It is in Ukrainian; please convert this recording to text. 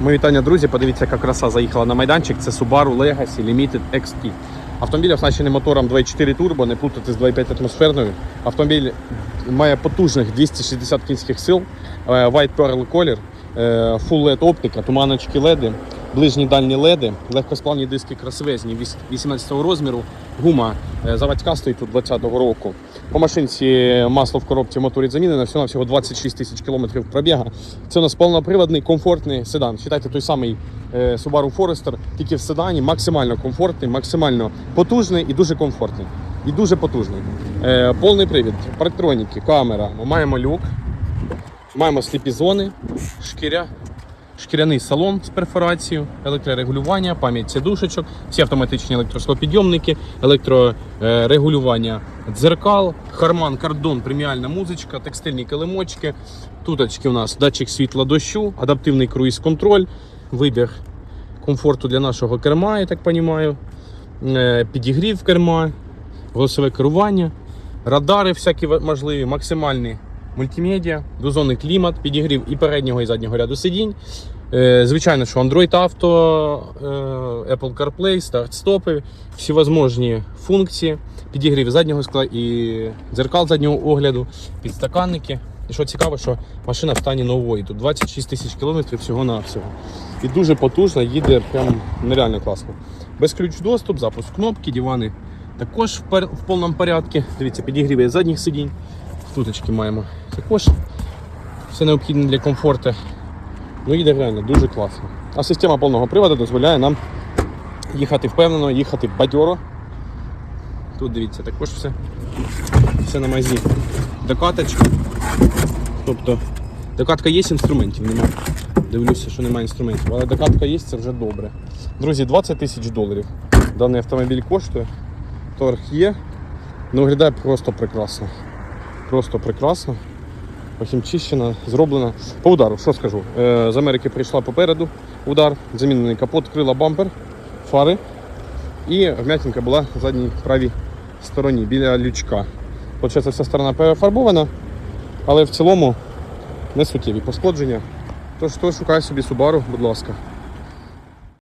Мої вітання, друзі. Подивіться, яка краса заїхала на майданчик. Це Subaru Legacy Limited XT. Автомобіль оснащений мотором 2.4 турбо, не плутати з 2.5 атмосферною. Автомобіль має потужних 260 кінських сил, е, White Pearl колір, е, Full LED оптика, туманочки LED, ближні дальні LED, легкосплавні диски красивезні віс- 18 розміру, гума е, заводська стоїть тут 20-го року. По машинці масло в коробці моторі замінено, всього всього 26 тисяч кілометрів пробіга. Це у нас повноприводний, комфортний седан. Читайте той самий е, Subaru Forester, тільки в седані максимально комфортний, максимально потужний і дуже комфортний. І дуже потужний. Е, повний привід, парктроніки, камера. Ми маємо люк, маємо сліпі зони, шкіря, шкіряний салон з перфорацією, електрорегулювання, пам'ять сідушечок, всі автоматичні електросклопідйомники, електрорегулювання дзеркал, харман, кордон, преміальна музичка, текстильні килимочки. Туточки у нас датчик світла дощу, адаптивний круїз-контроль, вибір комфорту для нашого керма, я так розумію, е, підігрів керма, голосове керування, радари всякі можливі, максимальні мультимедіа, двозонний клімат, підігрів і переднього, і заднього ряду сидінь. Е, Звичайно, що Android Auto, е, Apple CarPlay, старт-стопи, всевозможні функції, підігрів заднього скла і дзеркал заднього огляду, підстаканники. І що цікаво, що машина в стані нової. Тут 26 тисяч кілометрів всього-навсього. І дуже потужно, їде прям нереально класно. Безключ доступ, запуск кнопки, дивани також в, повному порядку. Дивіться, підігріває задніх сидінь. Туточки маємо також. Все необхідне для комфорту. Ну їде реально дуже класно. А система повного приводу дозволяє нам їхати впевнено, їхати бадьоро. Тут дивіться, також все, все на мазі. Докаточка. Тобто докатка є, інструментів немає. Дивлюся, що немає інструментів, але докатка є, це вже добре. Друзі, 20 тисяч доларів. Даний автомобіль коштує. Торг є. Ну, виглядає просто прекрасно. Просто прекрасно. Похімчищена, зроблена. По удару, що скажу? Е, з Америки прийшла попереду удар, замінений капот, крила бампер, фари. І вмятинка була в задній правій стороні, біля лючка. Получається, вся сторона перефарбована, але в цілому не суттєві пошкодження. Тож, хто шукає собі Subaru, будь ласка.